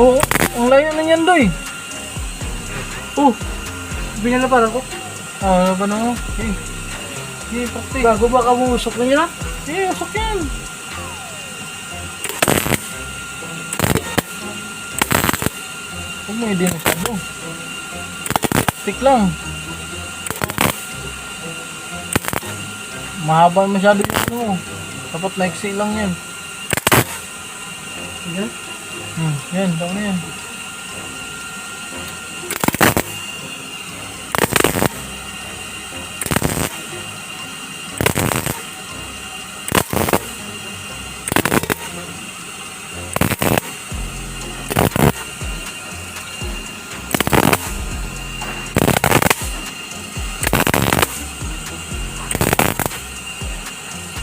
Oo, ang layo na niyan doy. Oh, binalaparan ko. Ah, ano ba na mo? Okay. Okay, praktik. Bago ba ka bumusok na nila? Eh, usok yan. Huwag mo hindi masyado. Stick lang. Mahaba masyado yung ano. Dapat maiksi lang yan. Yan. Hmm, yan, tama na yan.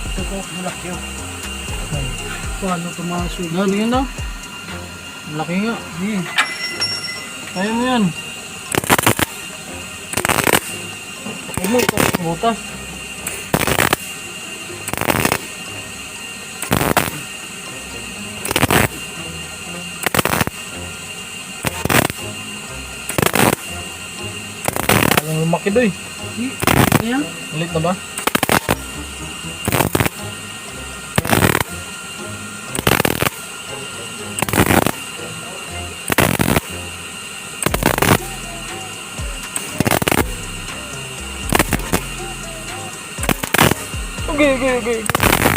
Ito ko, malaki yun. Paano tumasok? No, tingnan daw. Laki nga. Hmm. Kaya mo yan. Huwag mo ito butas. Alang lumaki doy. Ayan. Ulit na ba? OK OK OK。